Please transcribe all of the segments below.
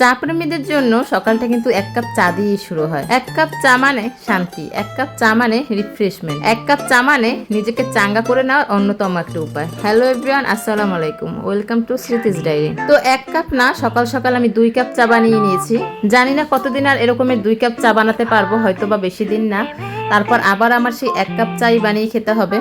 চা প্রেমীদের জন্য সকালটা কিন্তু এক কাপ চা দিয়েই শুরু হয়। এক কাপ চা মানে শান্তি, এক কাপ চা মানে রিফ্রেশমেন্ট এক কাপ চা মানে নিজেকে চাঙ্গা করে নেওয়ার অন্যতম একটা উপায়। হ্যালো এভরিওয়ান আসসালামু আলাইকুম ওয়েলকাম টু স্মৃতিস ডায়েরি তো এক কাপ না, সকাল সকাল আমি দুই কাপ চা বানিয়ে নিয়েছি। জানি না কতদিন আর এরকমের দুই কাপ চা বানাতে পারব হয়তো বা বেশি দিন না। তারপর আবার আমার সেই এক কাপ চাই বানিয়ে খেতে হবে।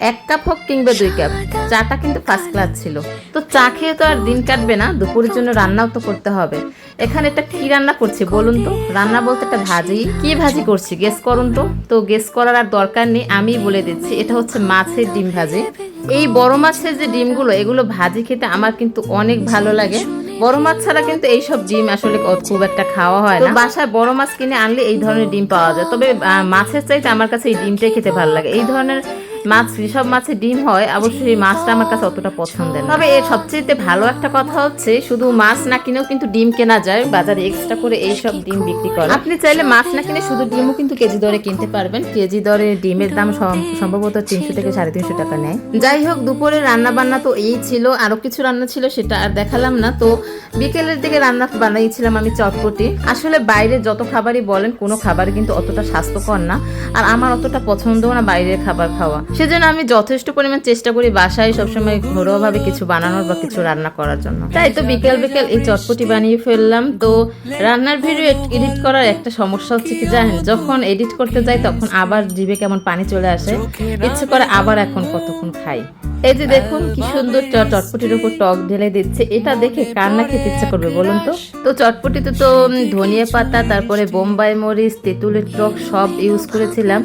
এক কাপ হোক কিংবা দুই কাপ, চাটা কিন্তু ফার্স্ট ক্লাস ছিল। তো চা খেয়ে তো আর দিন কাটবে না, দুপুরের জন্য রান্নাও তো করতে হবে। এখানে একটা কি রান্না করছি বলুন তো? রান্না বলতে একটা ভাজি। কি ভাজি করছি? গেস করুন তো। তো গেস করার আর দরকার নেই আমি বলে দিচ্ছি, এটা হচ্ছে মাছের ডিম ভাজি। এই বড় মাছের যে ডিমগুলো, এগুলো ভাজি খেতে আমার কিন্তু অনেক ভালো লাগে। বড় মাছ ছাড়া কিন্তু এইসব ডিম আসলে খুব একটা খাওয়া হয় না। বাসায় বড় মাছ কিনে আনলে এই ধরনের ডিম পাওয়া যায়। তবে মাছের চাইতে আমার কাছে এই ডিমটাই খেতে ভালো লাগে। এই ধরনের মাছ, যেসব মাছের ডিম হয়, অবশ্যই এই মাছটা আমার কাছে অতটা পছন্দের না। তবে এর সবচেয়ে ভালো একটা কথা হচ্ছে, শুধু মাছ না কিনেও কিন্তু ডিম কেনা যায়, বাজারে এক্সট্রা করে এইসব ডিম বিক্রি করে। আপনি চাইলে মাছ না কিনে শুধু ডিমও কিন্তু কেজি দরে কিনতে পারবেন। কেজি দরে ডিমের দাম সম- সম্ভবত তিনশো থেকে সাড়ে তিনশো টাকা নেয়। যাই হোক, দুপুরে রান্না বান্না তো এই ছিল, আরও কিছু রান্না ছিল সেটা আর দেখালাম না। তো বিকেলের দিকে রান্না বানিয়েছিলাম আমি চটপটি। আসলে বাইরে যত খাবারই বলেন, কোনো খাবারই কিন্তু অতটা স্বাস্থ্যকর না। আর আমার অতটা পছন্দও না বাইরের খাবার খাওয়া। সেজন্য আমি যথেষ্ট পরিমাণ চেষ্টা করি বাসায় সবসময় ঘরোয়াভাবে কিছু বানানোর বা কিছু রান্না করার জন্য। তাই তো বিকেল বিকেল এই চটপটি বানিয়ে ফেললাম। তো রান্নার ভিডিও এডিট করার একটা সমস্যা হচ্ছে কি জানেন? যখন এডিট করতে যাই তখন আবার জিভে কেমন পানি চলে আসে। ইচ্ছে করে আবার এখন কতক্ষণ খাই। এই যে দেখুন কি সুন্দর চটপটির উপর টক ঢেলে দিচ্ছে। এটা দেখে কার না খেতে ইচ্ছে করবে বলুন তো? তো চটপটিতে তো ধনিয়া পাতা, তারপরে বোম্বাই মরিচ, তেঁতুলের টক সব ইউজ করেছিলাম।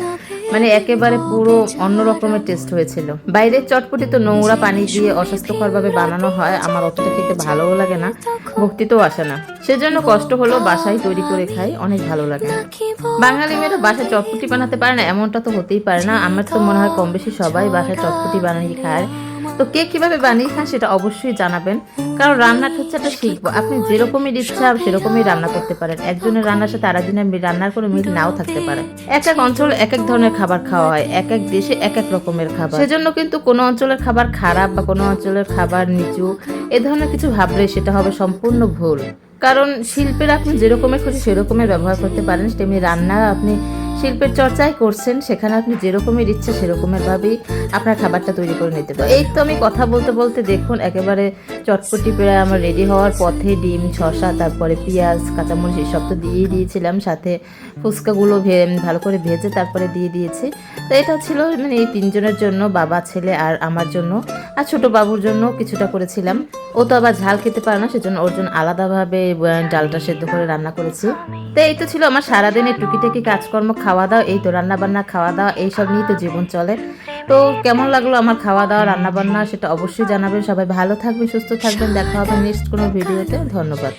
মানে একেবারে পুরো অন্য রকমের টেস্ট হয়েছিল। বাইরের চটপটি তো নোংরা পানি দিয়ে অস্বাস্থ্যকরভাবে বানানো হয়, আমার অতটা খেতে ভালোও লাগে না, ভক্তিতেও আসে না। সেজন্য কষ্ট হলো বাসায় তৈরি করে খাই, অনেক ভালো লাগে। বাঙালি মেয়েরা বাসায় চটপটি বানাতে পারে না, এমনটা তো হতেই পারে না। আমার তো মনে হয় কম বেশি সবাই বাসায় চটপটি বানিয়ে খায়। তো কে কীভাবে বানিয়ে খান সেটা অবশ্যই জানাবেন। কারণ রান্নাটা হচ্ছে একটা শিখব আপনি যেরকমই ইচ্ছা সেরকমই রান্না করতে পারেন। একজনের রান্নার সাথে আরেকজনের রান্নার কোনো মিল নাও থাকতে পারে। এক এক অঞ্চলে এক এক ধরনের খাবার খাওয়া হয়। এক এক দেশে এক এক রকমের খাবার। সেজন্য কিন্তু কোনো অঞ্চলের খাবার খারাপ বা কোনো অঞ্চলের খাবার নিচু, এ ধরনের কিছু ভাবলে সেটা হবে সম্পূর্ণ ভুল। কারণ শিল্পের আপনি যেরকমের খুশি সেরকমের ব্যবহার করতে পারেন। তেমনি রান্না আপনি শিল্পের চর্চাই করছেন, সেখানে আপনি যেরকমের ইচ্ছে সেরকমের ভাবেই আপনার খাবারটা তৈরি করে নিতে পারেন। এই তো আমি কথা বলতে বলতে দেখুন, একেবারে চটপটি প্রায় আমার রেডি হওয়ার পথে ডিম, শসা, তারপরে পেঁয়াজ, কাঁচামরিচ এসব তো দিয়েই দিয়েছিলাম। সাথে ফুচকাগুলো ভালো করে ভেজে তারপরে দিয়ে দিয়েছি। তো এটা ছিল মানে এই তিনজনের জন্য, বাবা, ছেলে আর আমার জন্য। আর ছোট বাবুর জন্য কিছুটা করেছিলাম। ও তো আবার ঝাল খেতে পারে না, সেজন্য ওর জন্য আলাদাভাবে ডালটা সেদ্ধ করে রান্না করেছি। তো এই তো ছিল আমার সারাদিনের টুকিটাকি কাজকর্ম, খাওয়া দাওয়া, এই তো রান্না বান্না খাওয়া দাওয়া, এইসব নিয়েই তো জীবন চলে। তো কেমন লাগল আমার খাওয়া দাওয়া রান্না বান্না সেটা অবশ্যই জানাবেন। সবাই ভালো থাকবেন, সুস্থ থাকবেন। দেখা হবে নেক্সট কোনো ভিডিওতে। ধন্যবাদ।